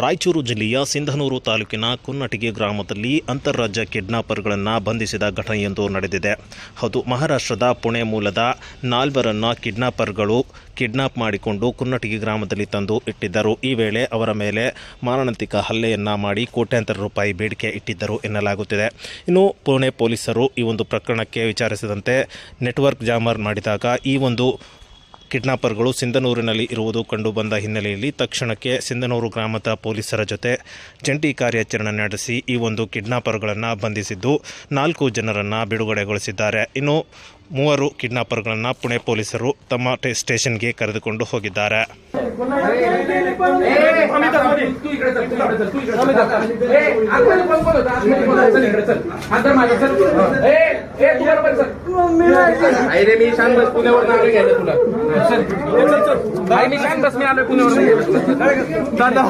ರಾಯಚೂರು ಜಿಲ್ಲೆಯ ಸಿಂಧನೂರು ತಾಲೂಕಿನ ಕುನ್ನಟಿಗೆ ಗ್ರಾಮದಲ್ಲಿ ಅಂತಾರಾಜ್ಯ ಕಿಡ್ನಾಪರ್ಗಳನ್ನು ಬಂಧಿಸಿದ ಘಟನೆಯೊಂದು ನಡೆದಿದೆ. ಹೌದು ಮಹಾರಾಷ್ಟ್ರದ ಪುಣೆ ಮೂಲದ ನಾಲ್ವರನ್ನ ಕಿಡ್ನಾಪರ್ಗಳು ಕಿಡ್ನಾಪ್ ಮಾಡಿಕೊಂಡು ಕುನ್ನಟಿಗೆ ಗ್ರಾಮದಲ್ಲಿ ತಂದು ಇಟ್ಟಿದ್ದರು. ಈ ವೇಳೆ ಅವರ ಮೇಲೆ ಮಾರಣಾಂತಿಕ ಹಲ್ಲೆಯನ್ನ ಮಾಡಿ ಕೋಟ್ಯಾಂತರ ರೂಪಾಯಿ ಬೇಡಿಕೆ ಇಟ್ಟಿದ್ದರು ಎನ್ನಲಾಗುತ್ತಿದೆ. ಇನ್ನು ಪುಣೆ ಪೊಲೀಸರು ಈ ಒಂದು ಪ್ರಕರಣಕ್ಕೆ ವಿಚಾರಿಸಿದಂತೆ ನೆಟ್ವರ್ಕ್ ಜಾಮರ್ ಮಾಡಿದಾಗ ಈ ಒಂದು ಕಿಡ್ನಾಪರ್ಗಳು ಸಿಂಧನೂರಿನಲ್ಲಿ ಇರುವುದು ಕಂಡುಬಂದ ಹಿನ್ನೆಲೆಯಲ್ಲಿ ತಕ್ಷಣಕ್ಕೆ ಸಿಂಧನೂರು ಗ್ರಾಮದ ಪೊಲೀಸರ ಜೊತೆ ಜಂಟಿ ಕಾರ್ಯಾಚರಣೆ ನಡೆಸಿ ಈ ಒಂದು ಕಿಡ್ನಾಪರ್ಗಳನ್ನು ಬಂಧಿಸಿದ್ದು ನಾಲ್ಕು ಜನರನ್ನು ಬಿಡುಗಡೆಗೊಳಿಸಿದ್ದಾರೆ ಇನ್ನು ಮೂವರು ಕಿಡ್ನಾಪರ್ಗಳನ್ನು ಪುಣೆ ಪೊಲೀಸರು ತಮ್ಮ ಸ್ಟೇಷನ್ಗೆ ಕರೆದುಕೊಂಡು ಹೋಗಿದ್ದಾರೆ अरे मी शांत बस पुण्यावर नाव घ्यायचं तुला. अरे मी शांत बस मी आलोय पुण्यावर दादा